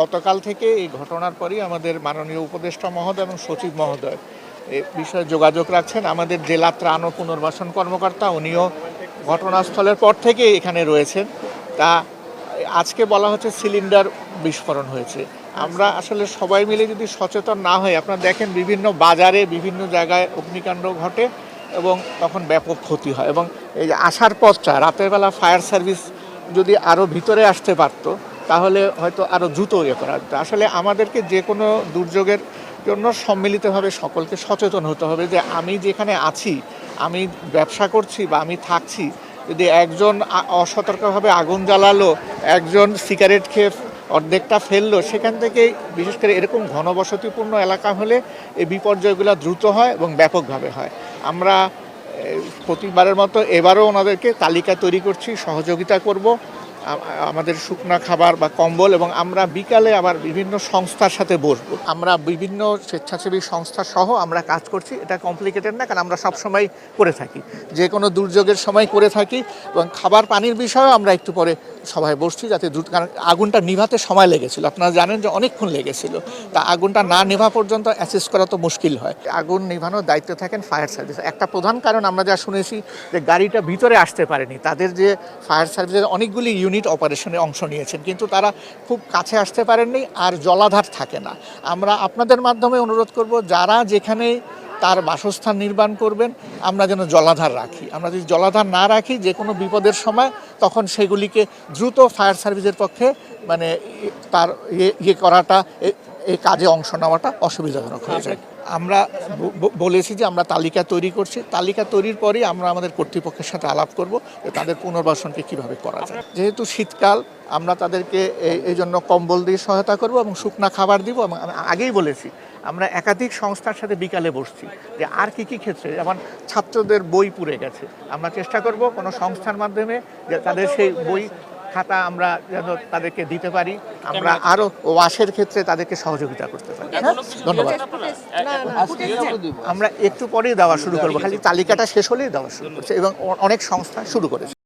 গতকাল থেকে এই ঘটনার পরই আমাদের মাননীয় উপদেষ্টা মহোদয় এবং সচিব মহোদয় এ বিষয়ে যোগাযোগ রাখছেন। আমাদের জেলা ত্রাণ ও পুনর্বাসন কর্মকর্তা, উনিও ঘটনাস্থলের পর থেকে এখানে রয়েছেন। তা আজকে বলা হচ্ছে সিলিন্ডার বিস্ফোরণ হয়েছে। আমরা আসলে সবাই মিলে যদি সচেতন না হই, আপনারা দেখেন বিভিন্ন বাজারে, বিভিন্ন জায়গায় অগ্নিকাণ্ড ঘটে এবং তখন ব্যাপক ক্ষতি হয় এবং এই আসার পথটা, রাতের বেলা ফায়ার সার্ভিস যদি আরও ভিতরে আসতে পারতো তাহলে হয়তো আরও দ্রুত ইয়ে করা আসলে আমাদেরকে যে কোনো দুর্যোগের জন্য সম্মিলিতভাবে সকলকে সচেতন হতে হবে যে আমি যেখানে আছি, আমি ব্যবসা করছি বা আমি থাকছি, যদি একজন অসতর্কভাবে আগুন জ্বালালো, একজন সিগারেট খেয়ে অর্ধেকটা ফেলল, সেখান থেকে বিশেষ করে এরকম ঘনবসতিপূর্ণ এলাকা হলে এই বিপর্যয়গুলো দ্রুত হয় এবং ব্যাপকভাবে হয়। আমরা প্রতিবারের মতো এবারও ওনাদেরকে তালিকা তৈরি করছি, সহযোগিতা করব। আমাদের শুকনো খাবার বা কম্বল এবং আমরা বিকালে আবার বিভিন্ন সংস্থার সাথে বসবো। আমরা বিভিন্ন স্বেচ্ছাসেবী সংস্থা সহ আমরা কাজ করছি, এটা কমপ্লিকেটেড না, কারণ আমরা সবসময় করে থাকি। যে কোনো দুর্যোগের সময় করে থাকি এবং খাবার পানির বিষয়েও আমরা একটু পরে সবাই বসছি যাতে দ্রুত কারণ আগুনটা নিভাতে সময় লেগেছিল। আপনারা জানেন যে অনেকক্ষণ লেগেছিল। তা আগুনটা না নেভা পর্যন্ত অ্যাসেস করা তো মুশকিল হয়। আগুন নিভানোর দায়িত্বে থাকেন ফায়ার সার্ভিস একটা প্রধান কারণ আমরা যা শুনেছি যে গাড়িটা ভিতরে আসতে পারেনি। তাদের যে ফায়ার সার্ভিসের অনেকগুলি ইউনিট অপারেশনে অংশ নিয়েছেন। কিন্তু তারা খুব কাছে আসতে পারেননি আর জলাধার থাকে না। আমরা আপনাদের মাধ্যমে অনুরোধ করব, যারা যেখানে তার বাসস্থান নির্মাণ করবেন, আমরা যেন জলাধার রাখি। আমরা যদি জলাধার না রাখি যে কোনো বিপদের সময়, তখন সেগুলিকে দ্রুত ফায়ার সার্ভিসের পক্ষে মানে তার ইয়ে ইয়ে করাটা এই কাজে অংশ নেওয়াটা অসুবিধাজনক হয়ে যায়। আমরা বলেছি যে আমরা তালিকা তৈরি করছি। তালিকা তৈরির পরেই আমরা আমাদের কর্তৃপক্ষের সাথে আলাপ করব যে তাদের পুনর্বাসনকে কীভাবে করা যায়। যেহেতু শীতকাল, আমরা তাদেরকে এই- জন্য কম্বল দিয়ে সহায়তা করব এবং শুকনা খাবার দিব এবং আগেই বলেছি আমরা একাধিক সংস্থার সাথে বিকালে বসছি যে আর কি কি ক্ষেত্রে যেমন ছাত্রদের বই পুড়ে গেছে। আমরা চেষ্টা করব কোনো সংস্থার মাধ্যমে যে তাদের সেই বই খাতা আমরা যেন তাদেরকে দিতে পারি। আমরা আরও ওয়াশের ক্ষেত্রে তাদেরকে সহযোগিতা করতে পারি। হ্যাঁ? ধন্যবাদ। আমরা একটু পরেই দেওয়া শুরু করব খালি তালিকাটা শেষ হলেই দেওয়া শুরু করছে এবং অনেক সংস্থা শুরু করেছে।